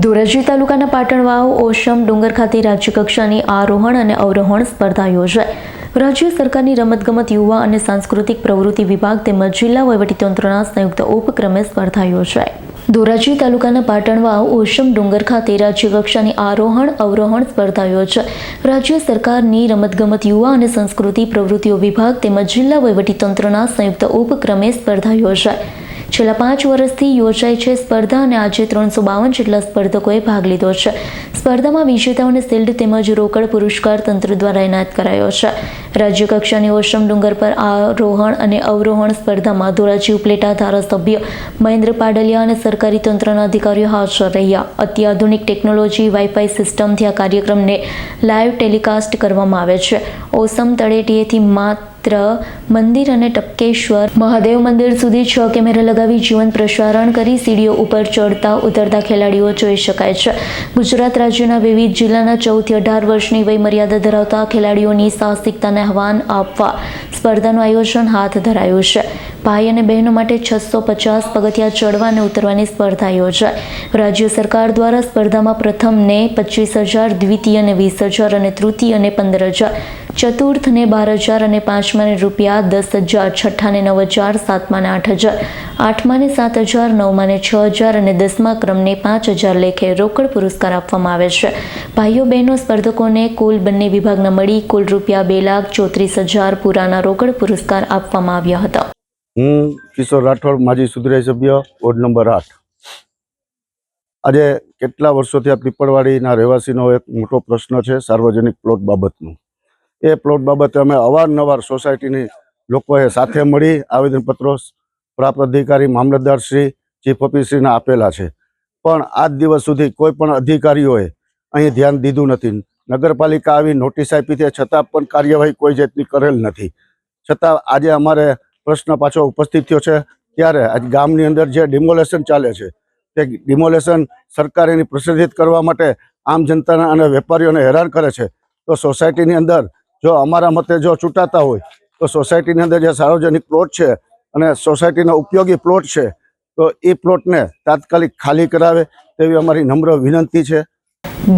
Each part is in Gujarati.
ધોરાજી તાલુકાના પાટણવાવ, ઓશમ, ડુંગર ખાતે રાજ્યકક્ષાની આરોહણ અને અવરોહણ સ્પર્ધા યોજાઈ. રાજ્ય સરકારની રમતગમત, યુવા અને સાંસ્કૃતિક પ્રવૃત્તિ વિભાગ તેમજ જિલ્લા વહીવટીતંત્રના સંયુક્ત ઉપક્રમે સ્પર્ધા યોજાઈ. ધોરાજી તાલુકાના પાટણવાવ, ઓશમ, ડુંગર ખાતે રાજ્યકક્ષાની આરોહણ, અવરોહણ સ્પર્ધા યોજાઈ. રાજ્ય સરકારની રમતગમત, યુવા અને સંસ્કૃતિ પ્રવૃત્તિઓ વિભાગ તેમજ જિલ્લા વહીવટીતંત્રના સંયુક્ત ઉપક્રમે સ્પર્ધા યોજાઈ. છેલ્લા પાંચ વર્ષથી યોજાય છે સ્પર્ધા અને આજે ત્રણસો બાવન જેટલા સ્પર્ધકોએ ભાગ લીધો છે. સ્પર્ધામાં વિજેતાઓને શિલ્ડ તેમજ રોકડ પુરસ્કાર તંત્ર દ્વારા એનાયત કરાયો છે. રાજ્ય કક્ષાની ઓશમ ડુંગર પર આરોહણ અને અવરોહણ સ્પર્ધામાં ધોરાજી ઉપલેટા ધારાસભ્ય મહેન્દ્ર પાડલિયા અને સરકારી તંત્રના અધિકારીઓ હાજર રહ્યા. અત્યાધુનિક ટેકનોલોજી, વાઈફાઈ સિસ્ટમથી આ કાર્યક્રમને લાઈવ ટેલિકાસ્ટ કરવામાં આવે છે. ઓસમ તળેટીએથી માત્ર મંદિર અને ટપકેશ્વર. મહાદેવ મંદિર સુધી છ કેમેરા લગાવી જીવન પ્રસારણ કરી સીડીઓ ઉપર ચડતા ઉતરતા ખેલાડીઓ જોઈ શકાય છે. ગુજરાત રાજ્યના વિવિધ જિલ્લાના ચૌદથી અઢાર વર્ષની વય મર્યાદા ધરાવતા ખેલાડીઓની સાહસિકતાને આહવાન આપવા સ્પર્ધાનું આયોજન હાથ ધરાયું છે. ભાઈ અને બહેનો માટે છસો પચાસ પગથિયા ચડવા અને ઉતરવાની સ્પર્ધા યોજાય. રાજ્ય સરકાર દ્વારા સ્પર્ધામાં પ્રથમને પચીસ હજાર દ્વિતીયને વીસ હજાર અને તૃતીયને પંદર હજાર ચતુર્થને બાર હજાર અને પાંચમાને રૂપિયા દસ હજાર છઠ્ઠાને નવ હજાર સાતમાને આઠ હજાર આઠમાને સાત હજાર નવમાને છ હજાર અને દસમા ક્રમને પાંચ હજાર લેખે રોકડ પુરસ્કાર આપવામાં આવે છે. ભાઈઓ બહેનો સ્પર્ધકોને કુલ બંને વિભાગના મળી કુલ રૂપિયા બે લાખ ચોત્રીસ હજાર પૂરાના રોકડ પુરસ્કાર આપવામાં આવ્યા હતા. હું કિશોર રાઠોડ, માજી સુધરાઈ સભ્ય, વોર્ડ નંબર આઠ. આજે કેટલા વર્ષોથી આ પીપળવાડીના રહેવાસીનો એક મોટો પ્રશ્ન છે સાર્વજનિક પ્લોટ બાબતનો. એ પ્લોટ બાબતે અમે અવારનવાર સોસાયટીની લોકોએ સાથે મળી આવેદનપત્રો પ્રાપ્ત અધિકારી, મામલતદાર શ્રી, ચીફ ઓફિસરને આપેલા છે. પણ આજ દિવસ સુધી કોઈ પણ અધિકારીઓએ અહીં ધ્યાન દીધું નથી. નગરપાલિકા આવી નોટિસ આપી છે, છતાં પણ કાર્યવાહી કોઈ જાતની કરેલ નથી. છતાં આજે અમારે પ્રશ્ન પાછો ઉપસ્થિત થયો છે. ત્યારે આજ ગામની અંદર જે ડિમોલેશન ચાલે છે, તે ડિમોલેશન સરકાર એની પ્રસિદ્ધિત કરવા માટે આમ જનતાના અને વેપારીઓને હેરાન કરે છે. તો સોસાયટીની અંદર જો અમારા મતે જો ચૂંટાતા હોય, તો સોસાયટીની અંદર જે સાર્વજનિક પ્લોટ છે અને સોસાયટીનો ઉપયોગી પ્લોટ છે, તો એ પ્લોટને તાત્કાલિક ખાલી કરાવે તેવી અમારી નમ્ર વિનંતી છે.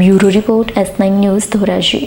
Bureau report S news Dhoraji.